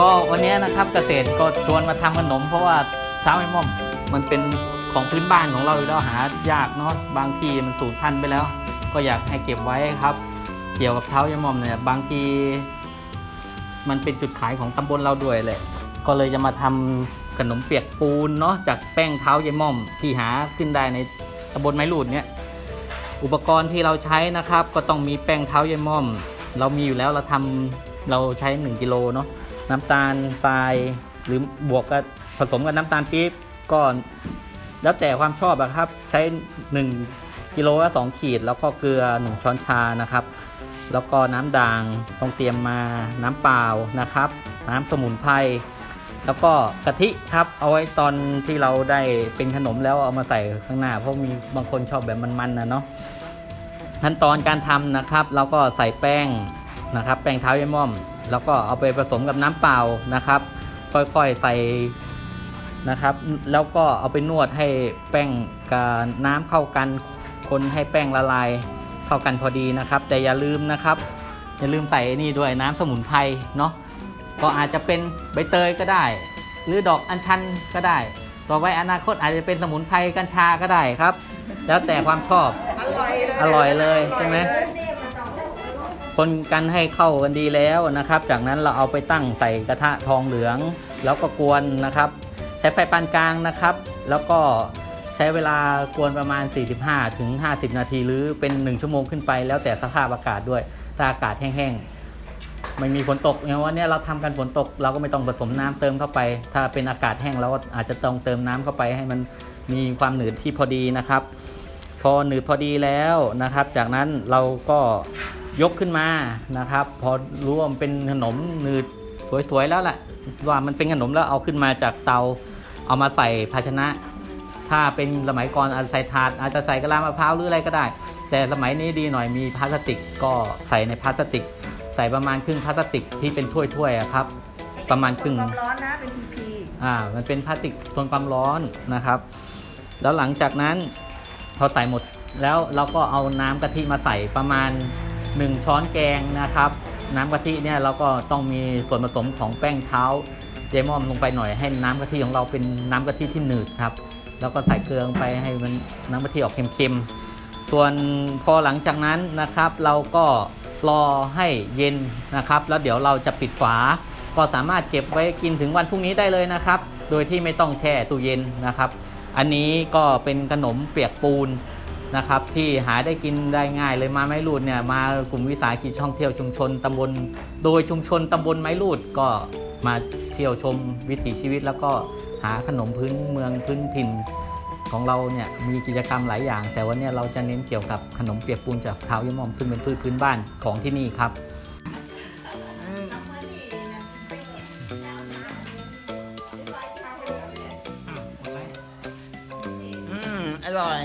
ก็วันนี้นะครับเกษตรก็ชวนมาทำขนม เพราะว่าเท้าไอ้ม่อมมันเป็นของพื้นบ้านของเราอยู่แล้วหายากเนาะบางทีมันสูญพันธุ์ไปแล้ว ก็อยากให้เก็บไว้ครับ เกี่ยวกับเท้าไอ้ม่อมเนี่ยบางที มันเป็นจุดขายของตำบลเราด้วยแหละก็เลยจะมาทำขนมเปียกปูนเนาะจากแป้งเท้ายายม่อมที่หาขึ้นได้ในตำบลไม้หลุดเนี่ยอุปกรณ์ที่เราใช้นะครับ ก็ต้องมีแป้งเท้ายายม่อม เรามีอยู่แล้วเราทำเราใช้ 1กิโลเนาะ น้ำตาลทรายหรือบวกกับผสมกับน้ำตาลปี๊บก็แล้วแต่ความชอบอะครับใช้ 1กิโลละ2ขีด แล้วก็เกลือ 1 ช้อนชานะครับ แล้วก็น้ำด่างต้องเตรียมมาน้ำเปล่านะครับ น้ำสมุนไพรแล้วก็กะทิครับเอาไว้ตอนที่เราได้เป็นขนมแล้วเอามาใส่ข้างหน้า เพราะมีบางคนชอบแบบมันๆนะเนาะขั้นตอนการทำนะครับ เราก็ใส่แป้งนะครับ แป้งเท้ายายม่อม แล้วก็เอาไปผสมกับน้ำเปล่านะครับ ค่อยๆใส่นะครับ แล้วก็เอาไปนวดให้แป้งกับน้ำเข้ากันคนให้แป้งละลายเข้ากันพอดีนะครับ แต่อย่าลืมนะครับ อย่าลืมใส่นี่ด้วยน้ำสมุนไพรเนาะก็อาจจะเป็นใบเตยก็ได้ หรือดอกอัญชันก็ได้ ต่อไปอนาคตอาจจะเป็นสมุนไพรกัญชาก็ได้ครับ แล้วแต่ความชอบอร่อยเลยอร่อยเลยใช่ไหม คนกันให้เข้ากันดีแล้วนะครับ จากนั้นเราเอาไปตั้งใส่กระทะทองเหลือง แล้วก็กวนนะครับ ใช้ไฟปานกลางนะครับ แล้วก็ใช้เวลากวนประมาณ 45ถึง50นาที หรือเป็น 1 ชั่วโมงขึ้นไป แล้วแต่สภาพอากาศด้วย ถ้าอากาศแห้งๆ ไม่มีฝนตกอย่างวันเนี้ยเราทำกันฝนตก เราก็ไม่ต้องผสมน้ำเติมเข้าไป ถ้าเป็นอากาศแห้งเราก็อาจจะต้องเติมน้ำเข้าไปให้มันมีความหนืดที่พอดีนะครับ พอหนืดพอดีแล้วนะครับ จากนั้นเราก็ ยกขึ้นมานะครับ พอรู้ว่ามันเป็นขนมหนืดสวยๆแล้วแหละว่ามันเป็นขนมแล้วเอาขึ้นมาจากเตา เอามาใส่ภาชนะ ถ้าเป็นสมัยก่อนอาจจะใส่ถาดอาจจะใส่กะลามะพร้าวหรืออะไรก็ได้ แต่สมัยนี้ดีหน่อยมีพลาสติกก็ใส่ในพลาสติก ใส่ประมาณครึ่งพลาสติกที่เป็นถ้วยๆอะครับ ประมาณครึ่งความร้อนนะเป็นพีพีอ่ามันเป็นพลาสติกทนความร้อนนะครับ แล้วหลังจากนั้นพอใส่หมดแล้วเราก็เอาน้ำกะทิมาใส่ประมาณ 1 ช้อนแกงนะครับ น้ำกะทิเนี่ยเราก็ต้องมีส่วนผสมของแป้งเท้าเยายม่อมลงไปหน่อยให้น้ำกะทิของเราเป็นน้ำกะทิที่หนืดครับ แล้วก็ใส่เกลือลงไปให้มันน้ำกะทิออกเค็มๆ ส่วนพอหลังจากนั้นนะครับเราก็รอให้เย็นนะครับ แล้วเดี๋ยวเราจะปิดฝา ก็สามารถเก็บไว้กินถึงวันพรุ่งนี้ได้เลยนะครับ โดยที่ไม่ต้องแช่ตู้เย็นนะครับ อันนี้ก็เป็นขนมเปียกปูน นะครับที่หาได้กินได้ง่ายเลยมาไม้รูดเนี่ยมากลุ่มวิสาหกิจท่องเที่ยวชุมชนตำบล โดยชุมชนตำบลไม้รูดก็มาเที่ยวชมวิถีชีวิต แล้วก็หาขนมพื้นเมืองพื้นถิ่นของเราเนี่ยมีกิจกรรมหลายอย่าง แต่วันนี้เราจะเน้นเกี่ยวกับขนมเปียกปูนจากเท้ายมอมซึ่งเป็นพืชพื้นบ้านของที่นี่ครับอืมอร่อย